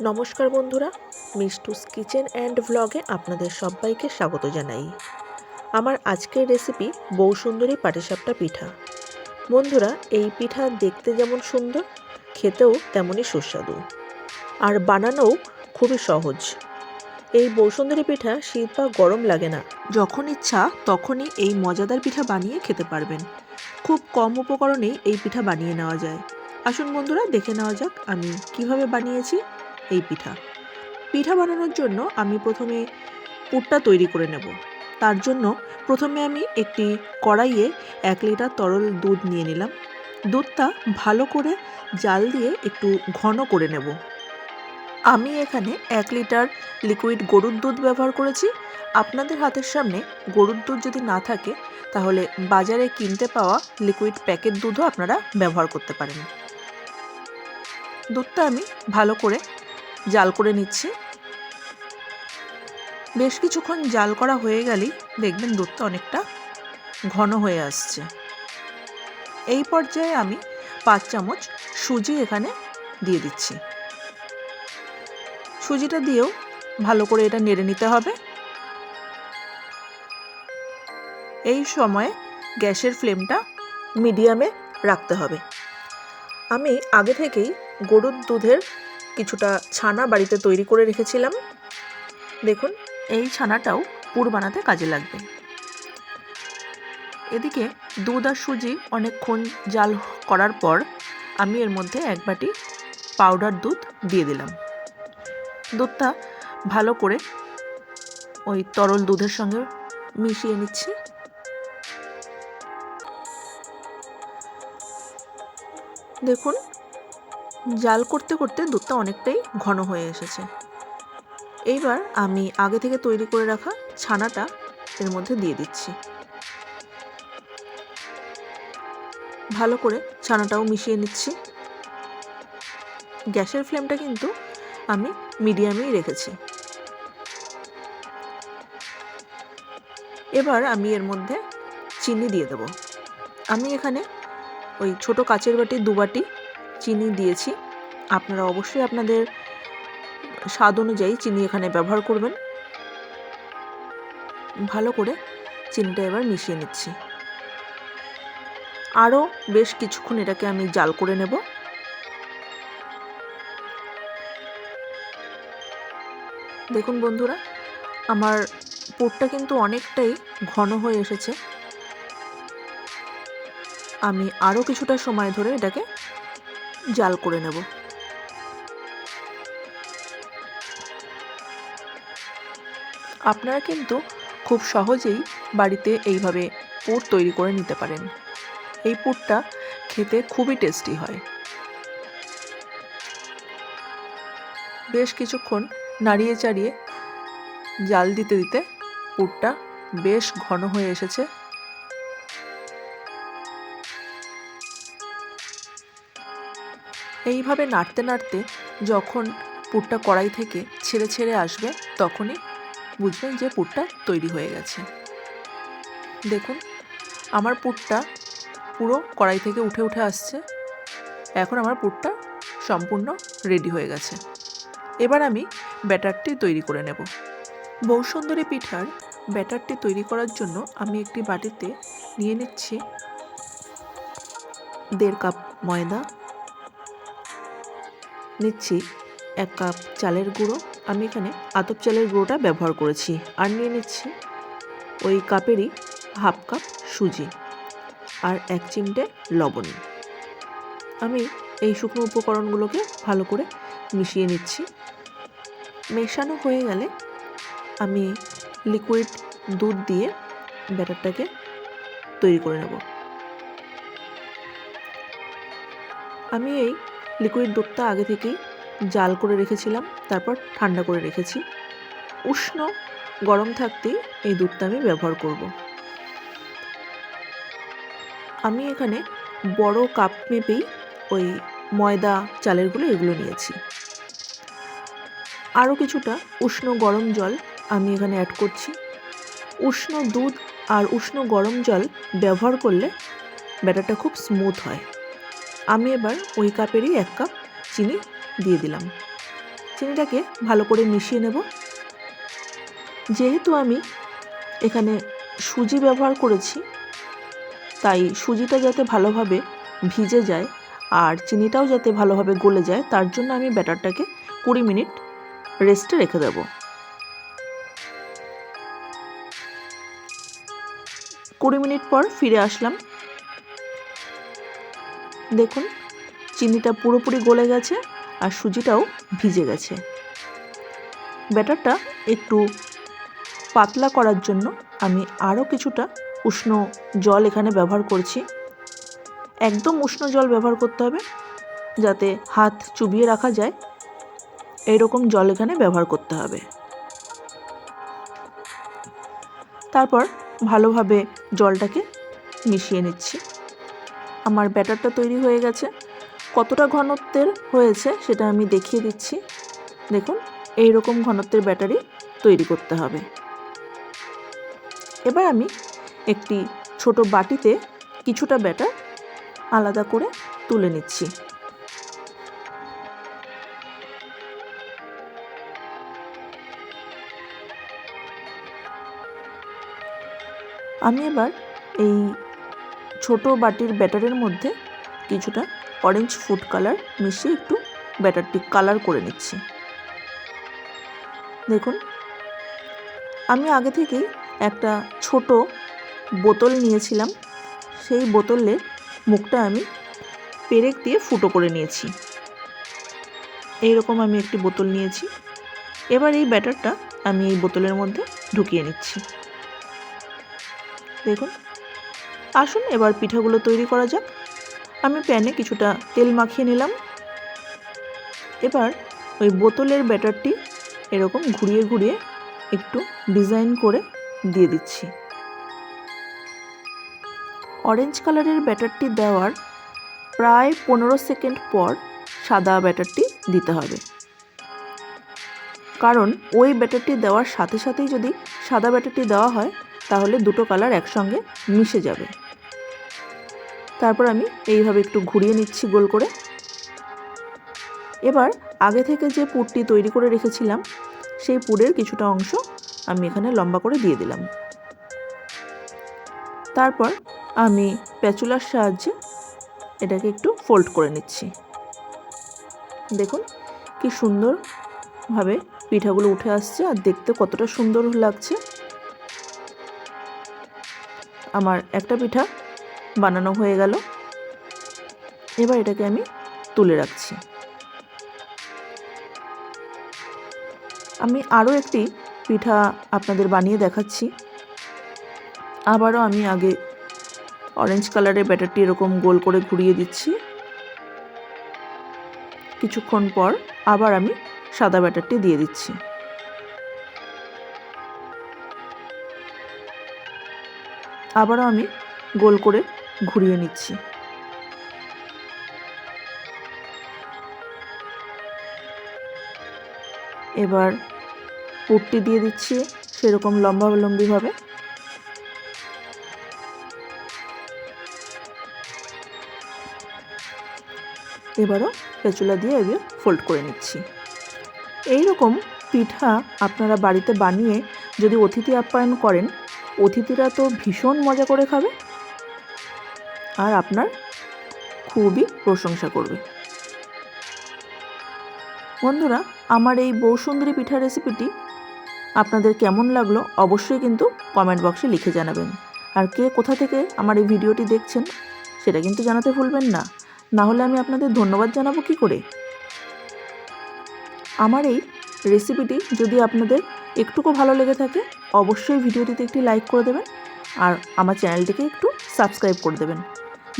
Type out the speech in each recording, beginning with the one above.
নমস্কার বন্ধুরা, মিষ্টুস kitchen and ভ্লগে আপনাদের সবাইকে স্বাগত জানাই। আমার আজকের রেসিপি বৌসুন্দরী পাটিসাপটা পিঠা। বন্ধুরা, এই পিঠা দেখতে যেমন সুন্দর, খেতেও তেমনই সুস্বাদু। আর বানানোও খুবই সহজ। এই বৌসুন্দরী পিঠা শীত বা গরম লাগে না। যখন ইচ্ছা, তখনই এই মজাদার পিঠা বানিয়ে খেতে পারবেন। খুব কম উপকরণেই এই পিঠা বানিয়ে নেওয়া যায়। আসুন বন্ধুরা, দেখে নেওয়া যাক আমি কীভাবে বানিয়েছি। এই পিঠা। পিঠা বানানোর জন্য আমি প্রথমে পুরটা তৈরি করে নেব। তার জন্য প্রথমে আমি একটি কড়াইয়ে এক লিটার তরল দুধ নিয়ে নিলাম। দুধটা ভালো করে জাল দিয়ে একটু ঘন করে নেব। আমি এখানে এক লিটার লিকুইড গরুর দুধ ব্যবহার করেছি। আপনাদের হাতের সামনে গরুর দুধ যদি না থাকে, তাহলে বাজারে কিনতে পাওয়া লিকুইড প্যাকেট দুধও আপনারা ব্যবহার করতে পারেন। দুধটা আমি ভালো করে জাল করে নিচ্ছি। বেশ কিছুক্ষণ জাল করা হয়ে গেলেই দেখবেন দুধটা অনেকটা ঘন হয়ে আসছে। এই পর্যায়ে আমি পাঁচ চামচ সুজি এখানে দিয়ে দিচ্ছি। সুজিটা দিয়েও ভালো করে এটা নেড়ে নিতে হবে। এই সময়ে গ্যাসের ফ্লেমটা মিডিয়ামে রাখতে হবে। আমি আগে থেকেই গরুর দুধের কিছুটা ছানা বাড়িতে তৈরি করে রেখেছিলাম। দেখুন, এই ছানাটাও পুর বানাতে কাজে লাগবে। এদিকে দুধ আর সুজি অনেকক্ষণ জাল করার পর আমি এর মধ্যে এক বাটি পাউডার দুধ দিয়ে দিলাম। দুধটা ভালো করে ওই তরল দুধের সঙ্গে মিশিয়ে নিচ্ছি। দেখুন জাল করতে করতে দুধটা অনেকটাই ঘন হয়ে এসেছে। এইবার আমি আগে থেকে তৈরি করে রাখা ছানাটা এর মধ্যে দিয়ে দিচ্ছি। ভালো করে ছানাটাও মিশিয়ে নিচ্ছি। গ্যাসের ফ্লেমটা কিন্তু আমি মিডিয়ামেই রেখেছি। এবার আমি এর মধ্যে চিনি দিয়ে দেব। আমি এখানে ওই ছোট কাচের বাটি দু বাটি চিনি দিয়েছি। আপনারা অবশ্যই আপনাদের স্বাদ অনুযায়ী চিনি এখানে ব্যবহার করবেন। ভালো করে চিনিটা এবার মিশিয়ে নিচ্ছি। আরও বেশ কিছুক্ষণ এটাকে আমি জাল করে নেব। দেখুন বন্ধুরা, আমার পুরটা কিন্তু অনেকটাই ঘন হয়ে এসেছে। আমি আরও কিছুটা সময় ধরে এটাকে জাল করে নেব। আপনারা কিন্তু খুব সহজেই বাড়িতে এইভাবে পুর তৈরি করে নিতে পারেন। এই পুরটা খেতে খুবই টেস্টি হয়। বেশ কিছুক্ষণ নাড়িয়ে চাড়িয়ে জাল দিতে দিতে পুরটা বেশ ঘন হয়ে এসেছে। এইভাবে নাড়তে নাড়তে যখন পুরটা কড়াই থেকে ছেড়ে ছেড়ে আসবে, তখনই বুঝবেন যে পুরটা তৈরি হয়ে গেছে। দেখুন, আমার পুরটা পুরো কড়াই থেকে উঠে উঠে আসছে। এখন আমার পুরটা সম্পূর্ণ রেডি হয়ে গেছে। এবার আমি ব্যাটারটি তৈরি করে নেব। বৌসুন্দরী পিঠার ব্যাটারটি তৈরি করার জন্য আমি একটি বাটিতে নিয়ে নিচ্ছি দেড় কাপ ময়দা নিচ্ছি এক কাপ চালের গুঁড়ো। আমি এখানে আতপ চালের গুঁড়োটা ব্যবহার করেছি। আর নিয়ে নিচ্ছি ওই কাপেরই হাফ কাপ সুজি আর এক চিমটে লবণ। আমি এই শুকনো উপকরণগুলোকে ভালো করে মিশিয়ে নিচ্ছি। মেশানো হয়ে গেলে আমি লিকুইড দুধ দিয়ে ব্যাটারটাকে তৈরি করে নেব। আমি এই লিকুইড দুধটা আগে থেকেই জাল করে রেখেছিলাম, তারপর ঠান্ডা করে রেখেছি। উষ্ণ গরম থাকতেই এই দুধটা আমি ব্যবহার করব। আমি এখানে বড় কাপ মেপেই ওই ময়দা চালেরগুলো এগুলো নিয়েছি। আরও কিছুটা উষ্ণ গরম জল আমি এখানে অ্যাড করছি। উষ্ণ দুধ আর উষ্ণ গরম জল ব্যবহার করলে ব্যাটারটা খুব স্মুথ হয়। আমি এবার ওই কাপেরই এক কাপ চিনি দিয়ে দিলাম। চিনিটাকে ভালো করে মিশিয়ে নেব। যেহেতু আমি এখানে সুজি ব্যবহার করেছি, তাই সুজিটা যাতে ভালোভাবে ভিজে যায় আর চিনিটাও যাতে ভালোভাবে গলে যায়, তার জন্য আমি ব্যাটারটাকে কুড়ি মিনিট রেস্টে রেখে দেব। কুড়ি মিনিট পর ফিরে আসলাম দেখুন, চিনিটা পুরোপুরি গলে গেছে আর সুজিটাও ভিজে গেছে। ব্যাটারটা একটু পাতলা করার জন্য আমি আরও কিছুটা উষ্ণ জল এখানে ব্যবহার করছি। একদম উষ্ণ জল ব্যবহার করতে হবে যাতে হাত চুবিয়ে রাখা যায়। এইরকম জল এখানে ব্যবহার করতে হবে। তারপর ভালোভাবে জলটাকে মিশিয়ে নিচ্ছি। আমার ব্যাটারটা তৈরি হয়ে গেছে। কতটা ঘনত্বের হয়েছে সেটা আমি দেখিয়ে দিচ্ছি। দেখুন এই রকম ঘনত্বের ব্যাটারি তৈরি করতে হবে। এবার আমি একটি ছোট বাটিতে কিছুটা ব্যাটার আলাদা করে তুলে নিচ্ছি। আমি এবার এই ছোট বাটির ব্যাটারের মধ্যে কিছুটা অরেঞ্জ ফুড কালার মিশিয়ে একটু ব্যাটারটি কালার করে নিচ্ছি। দেখুন, আমি আগে থেকেই একটা ছোট বোতল নিয়েছিলাম। সেই বোতলের মুখটা আমি পেরেক দিয়ে ফুটো করে নিয়েছি। এইরকম আমি একটি বোতল নিয়েছি। এবার এই ব্যাটারটা আমি এই বোতলের মধ্যে ঢুকিয়ে নিচ্ছি। দেখুন আসুন, এবার পিঠাগুলো তৈরি করা যাক। আমি প্যানে কিছুটা তেল মাখিয়ে নিলাম। এবার ওই বোতলের ব্যাটারটি এরকম ঘুরিয়ে ঘুরিয়ে একটু ডিজাইন করে দিয়ে দিচ্ছি। অরেঞ্জ কালারের ব্যাটারটি দেওয়ার প্রায় পনেরো সেকেন্ড পর সাদা ব্যাটারটি দিতে হবে। কারণ ওই ব্যাটারটি দেওয়ার সাথে সাথেই যদি সাদা ব্যাটারটি দেওয়া হয়, তাহলে দুটো কালার একসঙ্গে মিশে যাবে। তারপর আমি এইভাবে একটু ঘুরিয়ে নিচ্ছি গোল করে। এবার আগে থেকে যে পুরটি তৈরি করে রেখেছিলাম, সেই পুরের কিছুটা অংশ আমি এখানে লম্বা করে দিয়ে দিলাম। তারপর আমি প্যাচুলার সাহায্যে এটাকে একটু ফোল্ড করে নিচ্ছি। দেখুন কি সুন্দরভাবে পিঠাগুলো উঠে আসছে আর দেখতে কতটা সুন্দর লাগছে। আমার একটা পিঠা বানানো হয়ে গেল। এবার এটাকে আমি তুলে রাখছি। আমি আরও একটি পিঠা আপনাদের বানিয়ে দেখাচ্ছি। আবারও আমি আগে অরেঞ্জ কালারের ব্যাটারটি এরকম গোল করে ঘুরিয়ে দিচ্ছি। কিছুক্ষণ পর আবার আমি সাদা ব্যাটারটি দিয়ে দিচ্ছি। আবারও আমি গোল করে ঘুরিয়ে নিচ্ছি। এবার পুটটি দিয়ে দিচ্ছি সেরকম লম্বালম্বিভাবে এবারও পেঁচুলা দিয়ে এগুলো ফোল্ড করে নিচ্ছি। এই রকম পিঠা আপনারা বাড়িতে বানিয়ে যদি অতিথি আপ্যায়ন করেন, অতিথিরা তো ভীষণ মজা করে খাবে। আর আপনার খুবই প্রশংসা করবে। বন্ধুরা, আমার এই বৌসুন্দরী পিঠা রেসিপিটি আপনাদের কেমন লাগল অবশ্যই কিন্তু কমেন্ট বক্সে লিখে জানাবেন। আর কে কোথা থেকে আমার এই ভিডিওটি দেখছেন সেটা কিন্তু জানাতে ভুলবেন না। না হলে আমি আপনাদের ধন্যবাদ জানাব কি করে? আমার এই রেসিপিটি যদি আপনাদের একটুকু ভালো লেগে থাকে, অবশ্যই ভিডিওটিতে একটি লাইক করে দেবেন আর আমার চ্যানেলটিকে একটু সাবস্ক্রাইব করে দেবেন।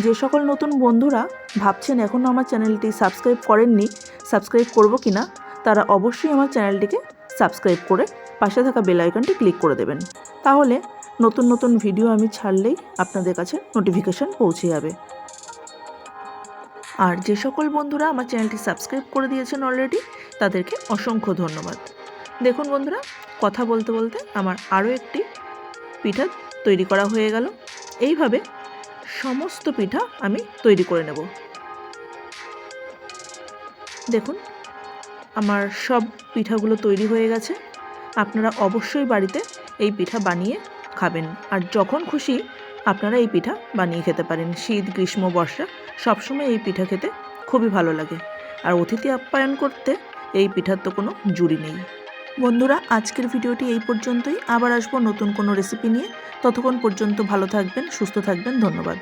যে সকল নতুন বন্ধুরা ভাবছেন এখনও আমার চ্যানেলটি সাবস্ক্রাইব করেননি, সাবস্ক্রাইব করব কি না তারা অবশ্যই আমার চ্যানেলটিকে সাবস্ক্রাইব করে পাশে থাকা বেল আইকনটি ক্লিক করে দেবেন। তাহলে নতুন নতুন ভিডিও আমি ছাড়লেই আপনাদের কাছে নোটিফিকেশান পৌঁছে যাবে। আর যে সকল বন্ধুরা আমার চ্যানেলটি সাবস্ক্রাইব করে দিয়েছেন অলরেডি, তাদেরকে অসংখ্য ধন্যবাদ। দেখুন বন্ধুরা, কথা বলতে বলতে আমার আরও একটি পিঠা তৈরি করা হয়ে গেল। এইভাবে সমস্ত পিঠা আমি তৈরি করে নেব। দেখুন, আমার সব পিঠাগুলো তৈরি হয়ে গেছে। আপনারা অবশ্যই বাড়িতে এই পিঠা বানিয়ে খাবেন। আর যখন খুশি আপনারা এই পিঠা বানিয়ে খেতে পারেন। শীত, গ্রীষ্ম, বর্ষা, সবসময় এই পিঠা খেতে খুবই ভালো লাগে। আর অতিথি আপ্যায়ন করতে এই পিঠার তো কোনো জুড়ি নেই। বন্ধুরা, আজকের ভিডিওটি এই পর্যন্তই। আবার আসব নতুন কোনো রেসিপি নিয়ে। ততক্ষণ পর্যন্ত ভালো থাকবেন, সুস্থ থাকবেন। ধন্যবাদ।